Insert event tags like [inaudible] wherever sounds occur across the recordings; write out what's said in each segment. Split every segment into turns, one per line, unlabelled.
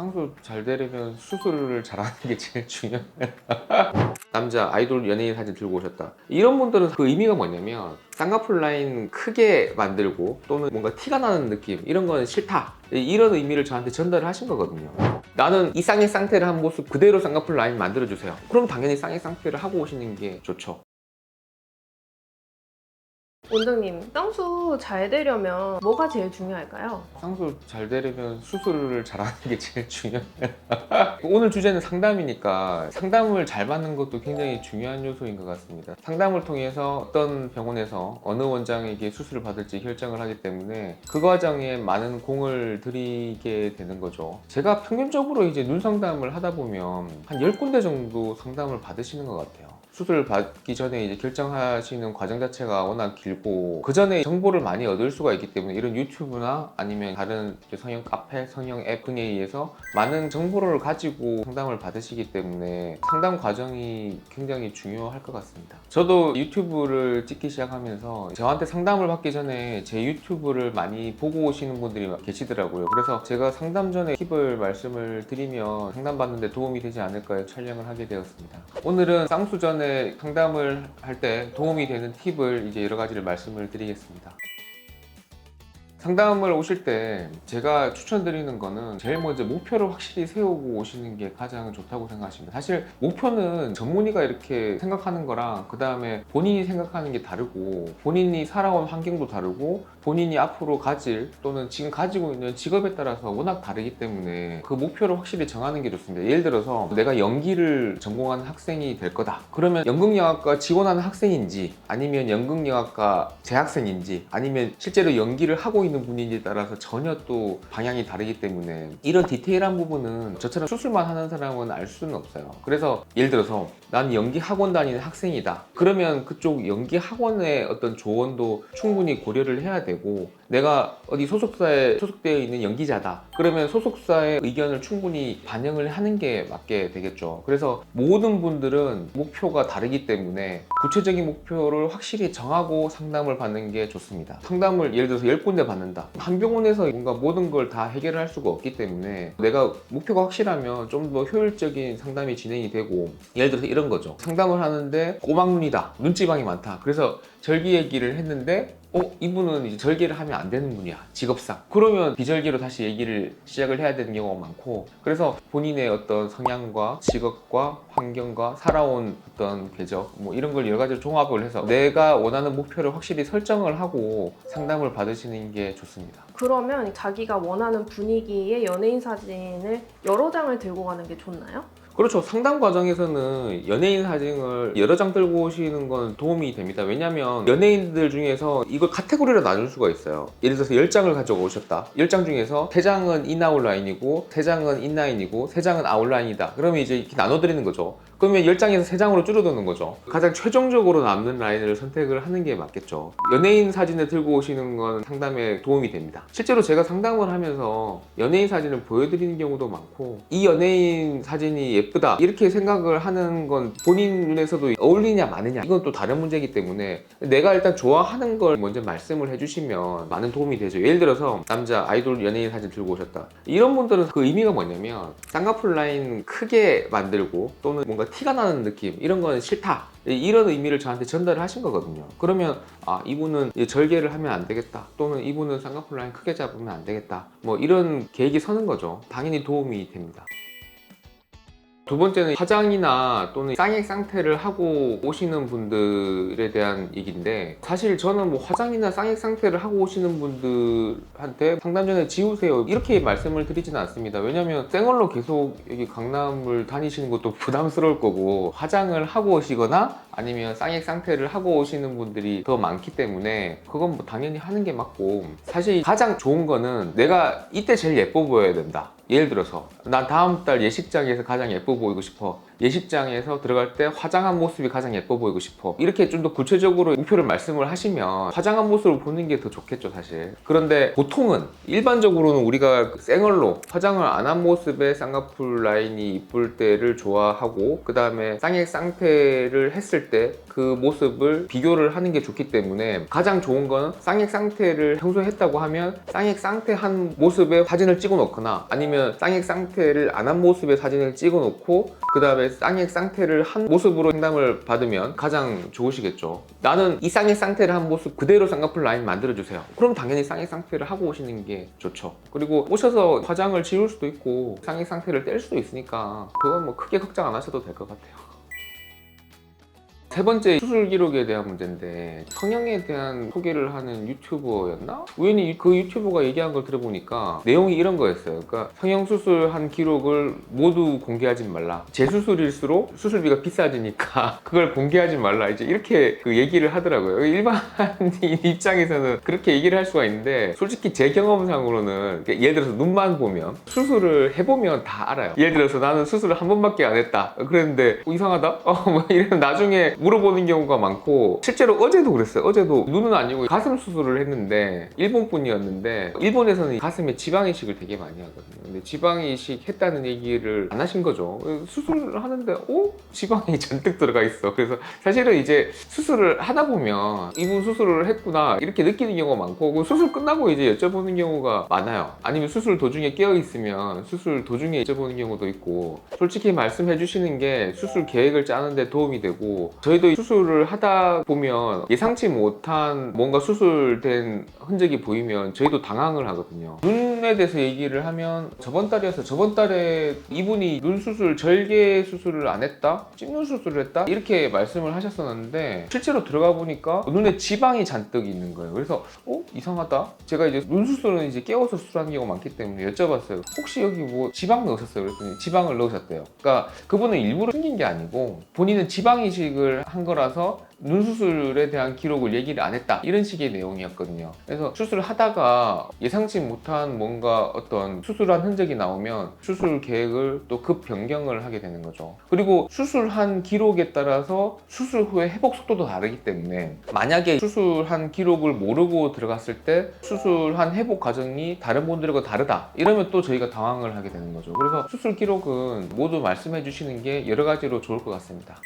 쌍수 잘 되려면 수술을 잘하는 게 제일 중요해요. [laughs] 남자 아이돌 연예인 사진 들고 오셨다. 이런 분들은 그 의미가 뭐냐면 쌍꺼풀 라인 크게 만들고 또는 뭔가 티가 나는 느낌 이런 건 싫다. 이런 의미를 저한테 전달을 하신 거거든요. 나는 이 쌍의 상태를 한 모습 그대로 쌍꺼풀 라인 만들어주세요. 그럼 당연히 쌍의 상태를 하고 오시는 게 좋죠.
원장님, 쌍수 잘 되려면 뭐가 제일 중요할까요?
쌍수 잘 되려면 수술을 잘하는 게 제일 중요해요. [laughs] 오늘 주제는 상담이니까 상담을 잘 받는 것도 굉장히 중요한 요소인 것 같습니다. 상담을 통해서 어떤 병원에서 어느 원장에게 수술을 받을지 결정을 하기 때문에 그 과정에 많은 공을 들이게 되는 거죠. 제가 평균적으로 이제 눈 상담을 하다 보면 한 10군데 정도 상담을 받으시는 것 같아요. 수술 받기 전에 이제 결정하시는 과정 자체가 워낙 길고 그 전에 정보를 많이 얻을 수가 있기 때문에 이런 유튜브나 아니면 다른 성형 카페, 성형 앱 등에 의해서 많은 정보를 가지고 상담을 받으시기 때문에 상담 과정이 굉장히 중요할 것 같습니다. 저도 유튜브를 찍기 시작하면서 저한테 상담을 받기 전에 제 유튜브를 많이 보고 오시는 분들이 계시더라고요. 그래서 제가 상담 전에 팁을 말씀을 드리면 상담 받는데 도움이 되지 않을까 해서 촬영을 하게 되었습니다. 오늘은 쌍수 전에 상담을 할 때 도움이 되는 팁을 이제 여러 가지를 말씀을 드리겠습니다. 상담을 오실 때 제가 추천드리는 거는 제일 먼저 목표를 확실히 세우고 오시는 게 가장 좋다고 생각하십니다. 사실 목표는 전문의가 이렇게 생각하는 거랑 그 다음에 본인이 생각하는 게 다르고 본인이 살아온 환경도 다르고 본인이 앞으로 가질 또는 지금 가지고 있는 직업에 따라서 워낙 다르기 때문에 그 목표를 확실히 정하는 게 좋습니다. 예를 들어서 내가 연기를 전공하는 학생이 될 거다. 그러면 연극영화과 지원하는 학생인지 아니면 연극영화과 재학생인지 아니면 실제로 연기를 하고 있는 분인지에 따라서 전혀 또 방향이 다르기 때문에 이런 디테일한 부분은 저처럼 수술만 하는 사람은 알 수는 없어요. 그래서 예를 들어서 난 연기 학원 다니는 학생이다. 그러면 그쪽 연기 학원의 어떤 조언도 충분히 고려를 해야 되고 내가 어디 소속사에 소속되어 있는 연기자다. 그러면 소속사의 의견을 충분히 반영을 하는 게 맞게 되겠죠. 그래서 모든 분들은 목표가 다르기 때문에 구체적인 목표를 확실히 정하고 상담을 받는 게 좋습니다. 상담을 예를 들어서 10군데 받는다. 한 병원에서 뭔가 모든 걸 다 해결할 수가 없기 때문에 내가 목표가 확실하면 좀 더 효율적인 상담이 진행이 되고 예를 들어서 이런 거죠. 상담을 하는데 꼬막눈이다. 눈지방이 많다. 그래서 절기 얘기를 했는데 어 이분은 이제 절개를 하면 안 되는 분이야 직업상 그러면 비절개로 다시 얘기를 시작을 해야 되는 경우가 많고 그래서 본인의 어떤 성향과 직업과 환경과 살아온 어떤 궤적 뭐 이런 걸 여러 가지로 종합을 해서 내가 원하는 목표를 확실히 설정을 하고 상담을 받으시는 게 좋습니다
그러면 자기가 원하는 분위기의 연예인 사진을 여러 장을 들고 가는 게 좋나요?
그렇죠. 상담 과정에서는 연예인 사진을 여러 장 들고 오시는 건 도움이 됩니다. 왜냐면 연예인들 중에서 이걸 카테고리로 나눌 수가 있어요. 예를 들어서 10장을 가지고 오셨다. 10장 중에서 3장은 인아웃라인이고 3장은 인라인이고 3장은 아웃라인이다. 그러면 이제 이렇게 나눠드리는 거죠. 그러면 10장에서 3장으로 줄어드는 거죠. 가장 최종적으로 남는 라인을 선택을 하는 게 맞겠죠. 연예인 사진을 들고 오시는 건 상담에 도움이 됩니다. 실제로 제가 상담을 하면서 연예인 사진을 보여드리는 경우도 많고 이 연예인 사진이 예쁘 다 이렇게 생각을 하는 건 본인 눈에서도 어울리냐 마느냐 이건 또 다른 문제이기 때문에 내가 일단 좋아하는 걸 먼저 말씀을 해주시면 많은 도움이 되죠. 예를 들어서 남자 아이돌 연예인 사진 들고 오셨다. 이런 분들은 그 의미가 뭐냐면 쌍꺼풀 라인 크게 만들고 또는 뭔가 티가 나는 느낌 이런 건 싫다. 이런 의미를 저한테 전달을 하신 거거든요. 그러면 아 이분은 절개를 하면 안 되겠다. 또는 이분은 쌍꺼풀 라인 크게 잡으면 안 되겠다. 뭐 이런 계획이 서는 거죠. 당연히 도움이 됩니다. 두 번째는 화장이나 또는 쌍액 상태를 하고 오시는 분들에 대한 얘기인데 사실 저는 뭐 화장이나 쌍액 상태를 하고 오시는 분들한테 상담 전에 지우세요. 이렇게 말씀을 드리지는 않습니다. 왜냐면 생얼로 계속 여기 강남을 다니시는 것도 [laughs] 부담스러울 거고 화장을 하고 오시거나 아니면 쌍액 상태를 하고 오시는 분들이 더 많기 때문에 그건 뭐 당연히 하는 게 맞고 사실 가장 좋은 거는 내가 이때 제일 예뻐 보여야 된다 예를 들어서 난 다음 달 예식장에서 가장 예뻐 보이고 싶어. 예식장에서 들어갈 때 화장한 모습이 가장 예뻐 보이고 싶어. 이렇게 좀 더 구체적으로 목표를 말씀을 하시면 화장한 모습을 보는 게 더 좋겠죠 사실. 그런데 보통은 일반적으로는 우리가 생얼로 화장을 안 한 모습의 쌍꺼풀 라인이 이쁠 때를 좋아하고 그 다음에 쌍액 상태를 했을 때 그 모습을 비교를 하는 게 좋기 때문에 가장 좋은 거는 쌍액 상태를 평소에 했다고 하면 쌍액 상태 한 모습의 사진을 찍어 놓거나 아니면 아니면 쌍액 상태를 안 한 모습의 사진을 찍어 놓고 그 다음에 쌍액 상태를 한 모습으로 상담을 받으면 가장 좋으시겠죠. 나는 이 쌍액 상태를 한 모습 그대로 쌍꺼풀 라인 만들어 주세요. 그럼 당연히 쌍액 상태를 하고 오시는 게 좋죠. 그리고 오셔서 화장을 지울 수도 있고 쌍액 상태를 뗄 수도 있으니까 그건 뭐 크게 걱정 안 하셔도 될 것 같아요. 세 번째 수술 기록에 대한 문제인데 성형에 대한 소개를 하는 유튜버였나? 우연히 그 유튜버가 얘기한 걸 들어보니까 내용이 이런 거였어요. 그러니까 성형 수술한 기록을 모두 공개하지 말라. 재수술일수록 수술비가 비싸지니까 [laughs] 그걸 공개하지 말라. 이제 이렇게 그 얘기를 하더라고요. 일반인 [laughs] 입장에서는 그렇게 얘기를 할 수가 있는데 솔직히 제 경험상으로는 예를 들어서 눈만 보면 수술을 해보면 다 알아요. 예를 들어서 나는 수술을 한 번밖에 안 했다. 그랬는데 어, 이상하다? [laughs] 어, 뭐 이러면 나중에 물어보는 경우가 많고 실제로 어제도 그랬어요. 어제도 눈은 아니고 가슴 수술을 했는데 일본 분이었는데 일본에서는 가슴에 지방 이식을 되게 많이 하거든요. 근데 지방 이식 했다는 얘기를 안 하신 거죠. 수술을 하는데 어? 지방이 [laughs] 잔뜩 들어가 있어. 그래서 사실은 이제 수술을 하다 보면 이분 수술을 했구나 이렇게 느끼는 경우가 많고 그 수술 끝나고 이제 여쭤보는 경우가 많아요. 아니면 수술 도중에 깨어 있으면 수술 도중에 여쭤보는 경우도 있고 솔직히 말씀해 주시는 게 수술 계획을 짜는데 도움이 되고 저희도 수술을 하다 보면 예상치 못한 뭔가 수술된 흔적이 보이면 저희도 당황을 하거든요. 눈 에 대해서 얘기를 하면 저번 달이어서 저번 달에 이분이 눈 수술 절개 수술을 안 했다? 찐눈 수술을 했다? 이렇게 말씀을 하셨었는데 실제로 들어가 보니까 눈에 지방이 잔뜩 있는 거예요. 그래서 어 이상하다. 제가 이제 눈 수술은 이제 깨워서 수술하는 경우가 많기 때문에 여쭤봤어요. 혹시 여기 뭐 지방 넣으셨어요? 그랬더니 지방을 넣으셨대요. 그러니까 그분은 일부러 숨긴 게 아니고 본인은 지방 이식을 한 거라서 눈 수술에 대한 기록을 얘기를 안 했다. 이런 식의 내용이었거든요. 그래서 수술을 하다가 예상치 못한 뭔가 어떤 수술한 흔적이 나오면 수술 계획을 또 급 변경을 하게 되는 거죠. 그리고 수술한 기록에 따라서 수술 후에 회복 속도도 다르기 때문에 만약에 수술한 기록을 모르고 들어갔을 때 수술한 회복 과정이 다른 분들과 다르다. 이러면 또 저희가 당황을 하게 되는 거죠. 그래서 수술 기록은 모두 말씀해 주시는 게 여러 가지로 좋을 것 같습니다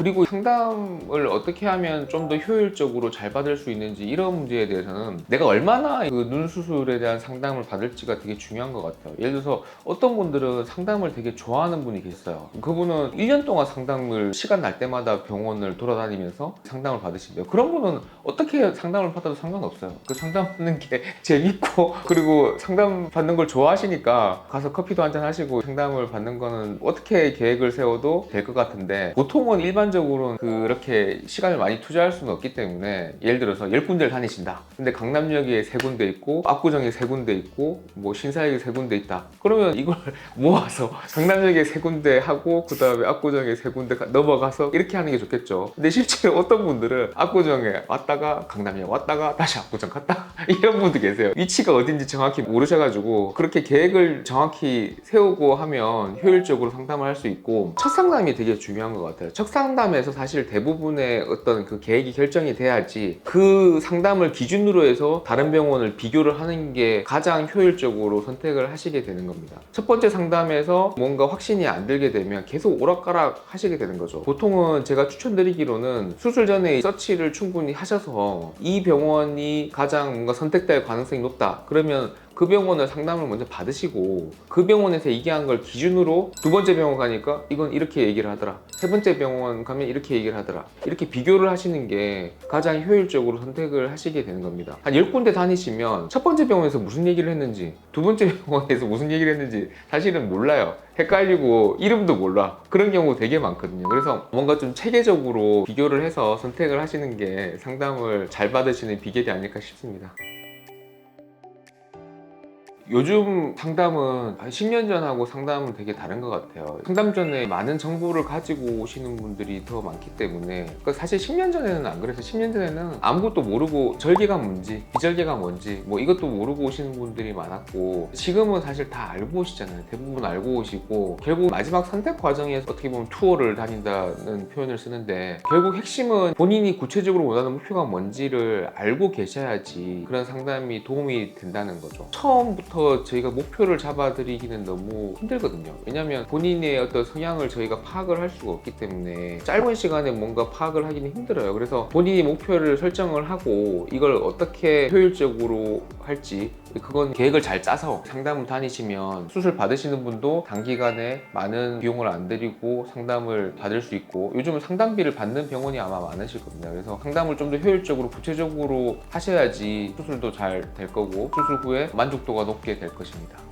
그리고 상담을 어떻게 하면 좀 더 효율적으로 잘 받을 수 있는지 이런 문제에 대해서는 내가 얼마나 그 눈 수술에 대한 상담을 받을지가 되게 중요한 것 같아요. 예를 들어서 어떤 분들은 상담을 되게 좋아하는 분이 계세요. 그분은 1년 동안 상담을 시간 날 때마다 병원을 돌아다니면서 상담을 받으신대요. 그런 분은 어떻게 상담을 받아도 상관없어요. 그 상담받는 게 [laughs] 재밌고 그리고 상담 받는 걸 좋아하시니까 가서 커피도 한잔 하시고 상담을 받는 거는 어떻게 계획을 세워도 될 것 같은데 보통은 일반 적으로는 그렇게 시간을 많이 투자할 수는 없기 때문에 예를 들어서 10군데를 다니신다. 근데 강남역에 세 군데 있고 압구정에 세 군데 있고 뭐 신사역에 세 군데 있다. 그러면 이걸 [laughs] 모아서 강남역에 세 군데 하고 그 다음에 압구정에 세 군데 가- 넘어가서 이렇게 하는 게 좋겠죠. 근데 실제로 [laughs] 어떤 분들은 압구정에 왔다가 강남역 왔다가 다시 압구정 갔다 [laughs] 이런 분도 계세요. 위치가 어딘지 정확히 모르셔가지고 그렇게 계획을 정확히 세우고 하면 효율적으로 상담을 할 수 있고 첫 상담이 되게 중요한 것 같아요. 첫 상담 에서 사실 대부분의 어떤 그 계획이 결정이 돼야지 그 상담을 기준으로 해서 다른 병원을 비교를 하는 게 가장 효율적으로 선택을 하시게 되는 겁니다. 첫 번째 상담에서 뭔가 확신이 안 들게 되면 계속 오락가락 하시게 되는 거죠. 보통은 제가 추천드리기로는 수술 전에 서치를 충분히 하셔서 이 병원이 가장 뭔가 선택될 가능성이 높다. 그러면 그 병원을 상담을 먼저 받으시고 그 병원에서 얘기한 걸 기준으로 두 번째 병원 가니까 이건 이렇게 얘기를 하더라. 세 번째 병원 가면 이렇게 얘기를 하더라. 이렇게 비교를 하시는 게 가장 효율적으로 선택을 하시게 되는 겁니다. 한 10군데 다니시면 첫 번째 병원에서 무슨 얘기를 했는지 두 번째 [laughs] 병원에서 무슨 얘기를 했는지 사실은 몰라요. 헷갈리고 이름도 몰라. 그런 경우 되게 많거든요. 그래서 뭔가 좀 체계적으로 비교를 해서 선택을 하시는 게 상담을 잘 받으시는 비결이 아닐까 싶습니다. 요즘 상담은 한 10년 전하고 상담은 되게 다른 것 같아요. 상담 전에 많은 정보를 가지고 오시는 분들이 더 많기 때문에 그러니까 사실 10년 전에는 안 그래서 10년 전에는 아무것도 모르고 절개가 뭔지 비절개가 뭔지 뭐 이것도 모르고 오시는 분들이 많았고 지금은 사실 다 알고 오시잖아요. 대부분 알고 오시고 결국 마지막 선택 과정에서 어떻게 보면 투어를 다닌다는 표현을 쓰는데 결국 핵심은 본인이 구체적으로 원하는 목표가 뭔지를 알고 계셔야지 그런 상담이 도움이 된다는 거죠. 처음부터 처음부터 저희가 목표를 잡아드리기는 너무 힘들거든요. 왜냐하면 본인의 어떤 성향을 저희가 파악을 할 수가 없기 때문에 짧은 시간에 뭔가 파악을 하기는 힘들어요. 그래서 본인이 목표를 설정을 하고 이걸 어떻게 효율적으로 할지 그건 계획을 잘 짜서 상담을 다니시면 수술 받으시는 분도 단기간에 많은 비용을 안 들이고 상담을 받을 수 있고 요즘은 상담비를 받는 병원이 아마 많으실 겁니다. 그래서 상담을 좀 더 효율적으로 구체적으로 하셔야지 수술도 잘 될 거고 수술 후에 만족도가 높게 될 것입니다.